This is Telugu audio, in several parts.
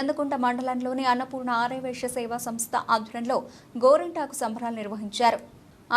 ఇల్లందకుంట మండలంలోని అన్నపూర్ణ ఆర్యవైశ్య సేవా సంస్థ ఆధ్వర్యంలో గోరింటాకు సంబరాలు నిర్వహించారు.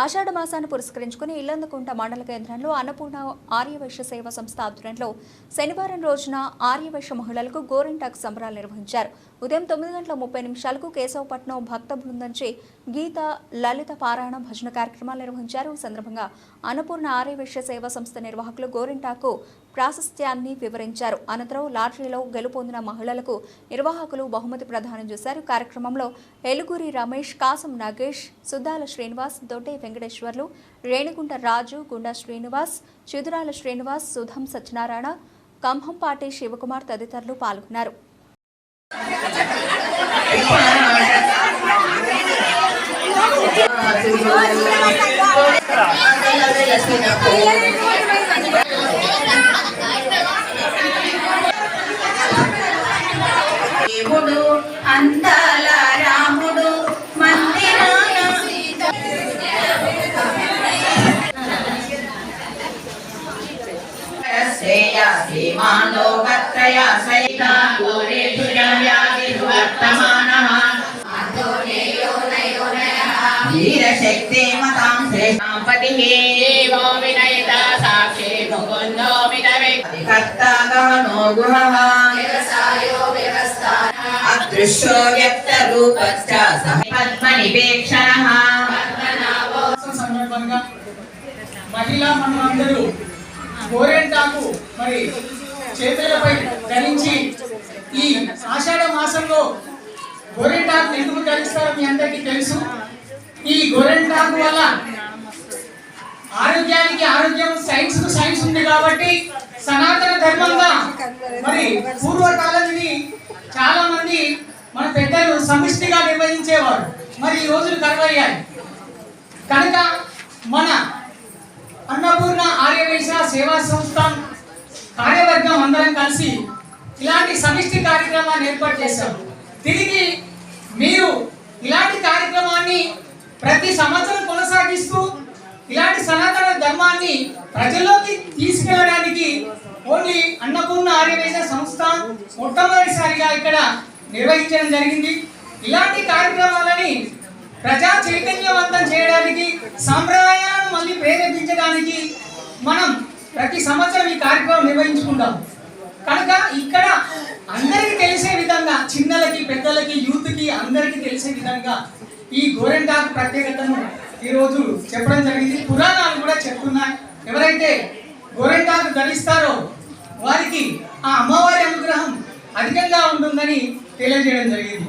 ఆషాఢ మాసాన్ని పురస్కరించుకుని ఇల్లందుకుంట మండల కేంద్రంలో అన్నపూర్ణ ఆర్యవైశ్య సేవా సంస్థ ఆధ్వర్యంలో శనివారం రోజున ఆర్యవైశ్య మహిళలకు గోరింటాకు సంబరాలు నిర్వహించారు. ఉదయం తొమ్మిది గంటల ముప్పై నిమిషాలకు కేశవపట్నం భక్త బృందంచి గీత లలిత పారాయణ భజన కార్యక్రమాలు నిర్వహించారు. ఈ సందర్భంగా అన్నపూర్ణ ఆర్యవైశ్య సేవా సంస్థ నిర్వాహకులు గోరింటాకు ప్రాశస్త్యాన్ని వివరించారు. అనంతరం లాటరీలో గెలుపొందిన మహిళలకు నిర్వాహకులు బహుమతి ప్రదానం చేశారు. కార్యక్రమంలో ఎలుగురి రమేష్ కాసం నాగేష్ సుద్దాల శ్రీనివాస్ దొడ్డే వెంకటేశ్వర్లు రేణిగుంట రాజు గుండా శ్రీనివాస్ చిదురాల శ్రీనివాస్ సుధం సత్యనారాయణ కంభంపాటి శివకుమార్ తదితరులు పాల్గొన్నారు. దేవుడు అందాల రాముడు శ్రేయ శ్రీమాలోకత్రయ సైత వర్తమానః శ్రేష్టాంపతి వినయత సాక్షి ముకుందో గుహః అదృశ్యో వ్యక్త రూపశ్చ సందర్భంగా మహిళా మనులందరూ గోరెంటాకు మరి చేతులపై ధరించి ఈ ఆషాఢ మాసంలో గోరెంటాకు ఎందుకు ధరిస్తారో మీ అందరికీ తెలుసు. ఈ గోరెంటాకు వల్ల ఆరోగ్యానికి ఆరోగ్యం సైన్స్కు సైన్స్ ఉంది కాబట్టి సనాతన ధర్మంగా మరి పూర్వకాలం చాలా మంది మన పెద్దలు సమిష్టిగా నిర్వహించేవారు. మరి ఈ రోజులు కనుమయ్యాయి కనుక మన అన్నపూర్ణ ఆర్యవైశ్య సేవా సంస్థ కార్యవర్గం అందరం కలిసి ఇలాంటి సమిష్టి కార్యక్రమాన్ని ఏర్పాటు చేశాము తిరిగి మీరు ఇలాంటి కార్యక్రమాన్ని ప్రతి సంవత్సరం కొనసాగిస్తూ ఇలాంటి సనాతన ధర్మాన్ని ప్రజల్లోకి తీసుకెళ్ళడానికి ఓన్లీ అన్నపూర్ణ ఆర్యవేశ సంస్థ మొట్టమొదటిసారిగా ఇక్కడ నిర్వహించడం జరిగింది. ఇలాంటి కార్యక్రమాలని ప్రజా చైతన్యవంతం చేయడానికి సాంప్రదాయాలను మళ్ళీ ప్రేరేపించడానికి మనం ప్రతి సంవత్సరం ఈ కార్యక్రమం నిర్వహించుకుంటాం. కనుక ఇక్కడ అందరికీ తెలిసే విధంగా చిన్నలకి పెద్దలకి యూత్కి అందరికీ తెలిసే విధంగా ఈ గోరెంటాకు ప్రత్యేకతను ఈరోజు చెప్పడం జరిగింది. పురాణాలు కూడా చెప్తున్నాయి. ఎవరైతే గోరెంటాకు ధరిస్తారో ఆ అమ్మవారి అనుగ్రహం అధికంగా ఉంటుందని తెలియజేయడం జరిగింది.